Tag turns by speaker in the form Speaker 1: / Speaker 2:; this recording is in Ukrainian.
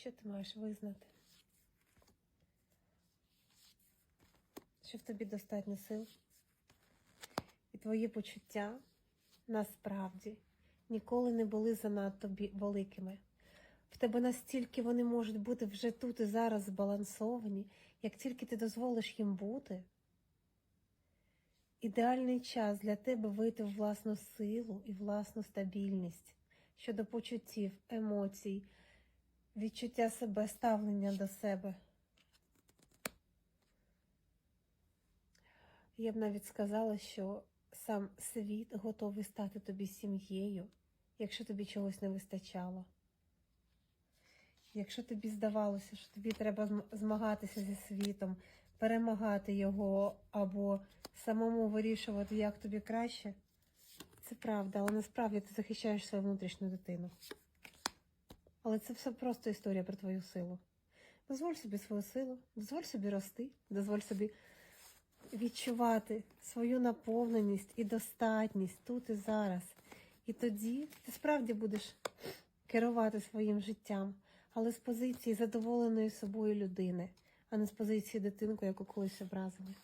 Speaker 1: Що ти маєш визнати? Що в тобі достатньо сил? І твої почуття насправді ніколи не були занадто великими. В тебе настільки вони можуть бути вже тут і зараз збалансовані, як тільки ти дозволиш їм бути. Ідеальний час для тебе вийти в власну силу і власну стабільність щодо почуттів, емоцій, відчуття себе, ставлення до себе. Я б навіть сказала, що сам світ готовий стати тобі сім'єю, якщо тобі чогось не вистачало. Якщо тобі здавалося, що тобі треба змагатися зі світом, перемагати його або самому вирішувати, як тобі краще, це правда, але насправді ти захищаєш свою внутрішню дитину. Але це все просто історія про твою силу. Дозволь собі свою силу, дозволь собі рости, дозволь собі відчувати свою наповненість і достатність тут і зараз. І тоді ти справді будеш керувати своїм життям, але з позиції задоволеної собою людини, а не з позиції дитинку, яку колись образили.